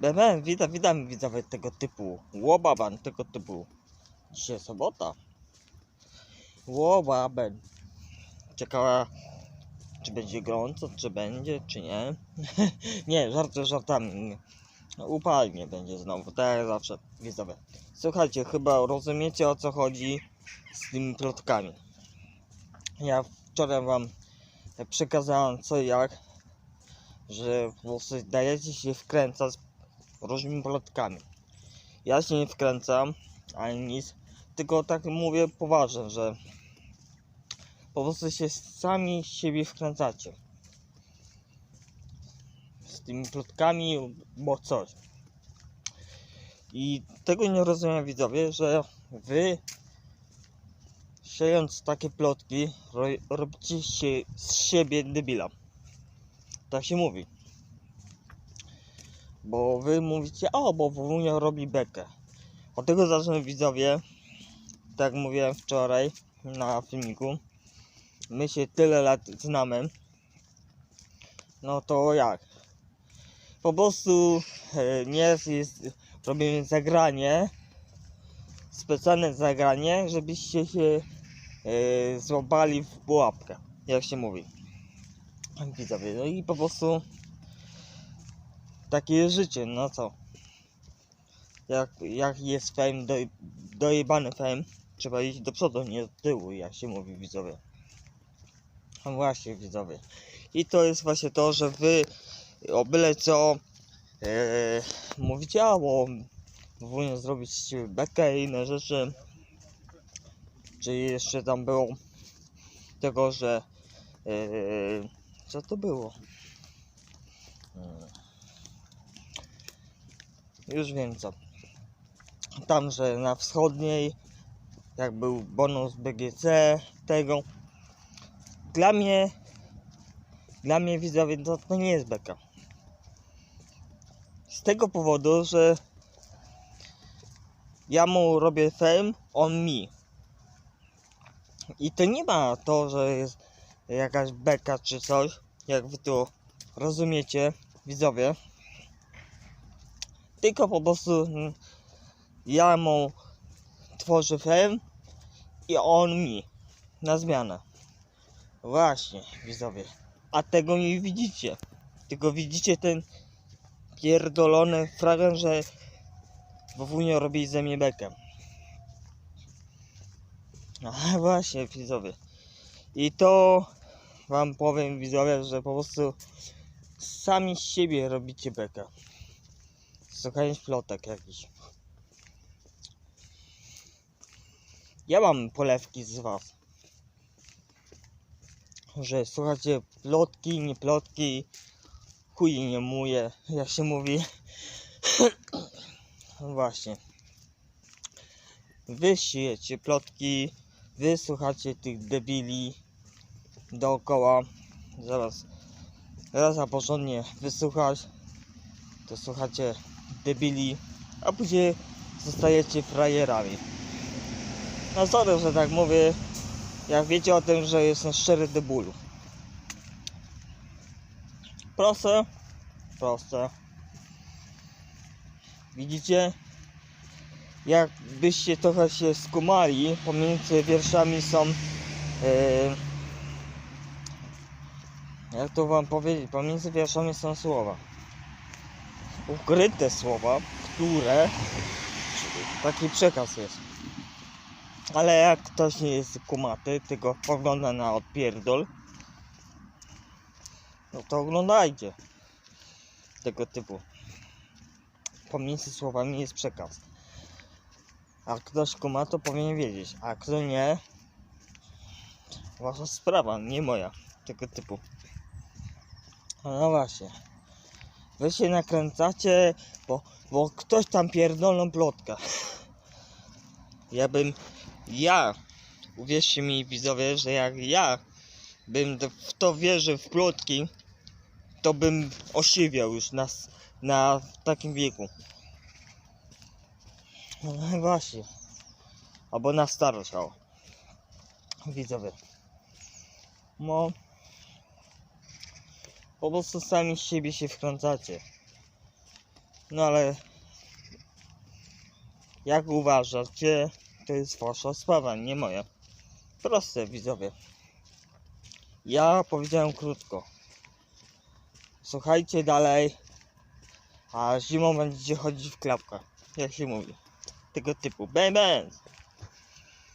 BM, witam, witam widzowie tego typu. Łobaban tego typu. Dzisiaj sobota. Łobaban. Czekała, czy będzie gorąco, czy będzie, czy nie. nie, żarty żartami. Upalnie będzie znowu, tak jak zawsze, widzowie. Słuchajcie, chyba rozumiecie o co chodzi z tymi plotkami. Ja wczoraj wam przekazałem co i jak, że po prostu dajecie się wkręcać różnymi plotkami. Ja się nie wkręcam, ani nic, tylko tak mówię poważnie, że po prostu się sami siebie wkręcacie. Z tymi plotkami, bo coś. I tego nie rozumiem widzowie, że wy siejąc takie plotki ro, robicie się z siebie debila. Tak się mówi. Bo wy mówicie, o, bo Wunia robi bekę. Od tego zacznę widzowie, tak jak mówiłem wczoraj na filmiku. My się tyle lat znamy. No to jak? Po prostu e, nie jest, jest robimy zagranie, specjalne zagranie, żebyście się e, złapali w pułapkę, jak się mówi. Widzowie, no i po prostu takie jest życie, no co? Jak, jak jest fame, do, dojebany fame, trzeba iść do przodu, nie do tyłu, jak się mówi widzowie. No właśnie widzowie. I to jest właśnie to, że wy o byle co e, mówicie, a bo powinien zrobić bekę i inne rzeczy. Czy jeszcze tam było tego, że e, co to było? Hmm. Już wiem co. Tam, że na wschodniej, jak był bonus BGC, tego. Dla mnie, dla mnie widzowie, to, to nie jest beka. Z tego powodu, że ja mu robię fame, on mi. I to nie ma to, że jest jakaś beka czy coś, jak wy to rozumiecie, widzowie. Tylko po prostu mm, ja mu tworzę fame i on mi. Na zmianę. Właśnie, widzowie. A tego nie widzicie. Tylko widzicie ten pierdolony fragment, że Wowunio robi ze mnie bekę. No właśnie, widzowie. I to wam powiem, widzowie, że po prostu sami siebie robicie bekę. Słuchając plotek jakiś. Ja mam polewki z was. Że słuchacie plotki, nie plotki, chuj nie muje, jak się mówi. Właśnie. Wy siejecie plotki, wy słuchacie tych debili dookoła. Zaraz, raz a porządnie wysłuchać, to słuchacie debili, a później zostajecie frajerami. No sorry, że tak mówię, jak wiecie o tym, że jestem szczery do bólu. Proste, proste. Widzicie? Jakbyście trochę się skumali, pomiędzy wierszami są e, jak to wam powiedzieć, pomiędzy wierszami są słowa. Ukryte słowa, które taki przekaz jest. Ale jak ktoś nie jest kumaty, tylko pogląda na odpierdol, no to oglądajcie tego typu. Pomiędzy słowami jest przekaz. A ktoś kuma, to powinien wiedzieć. A kto nie, wasza sprawa, nie moja. Tego typu. No właśnie. Wy się nakręcacie, bo, bo ktoś tam pierdolną plotkę. Ja bym, ja, uwierzcie mi widzowie, że jak ja bym w to wierzył w plotki, to bym osiwiał już na, na takim wieku. No właśnie. Albo na starość, o. Widzowie. No. Po prostu sami z siebie się wkręcacie. No ale jak uważacie, to jest wasza sprawa, nie moja. Proste widzowie. Ja powiedziałem krótko. Słuchajcie dalej, a zimą będziecie chodzić w klapkach, jak się mówi. Tego typu. Bang!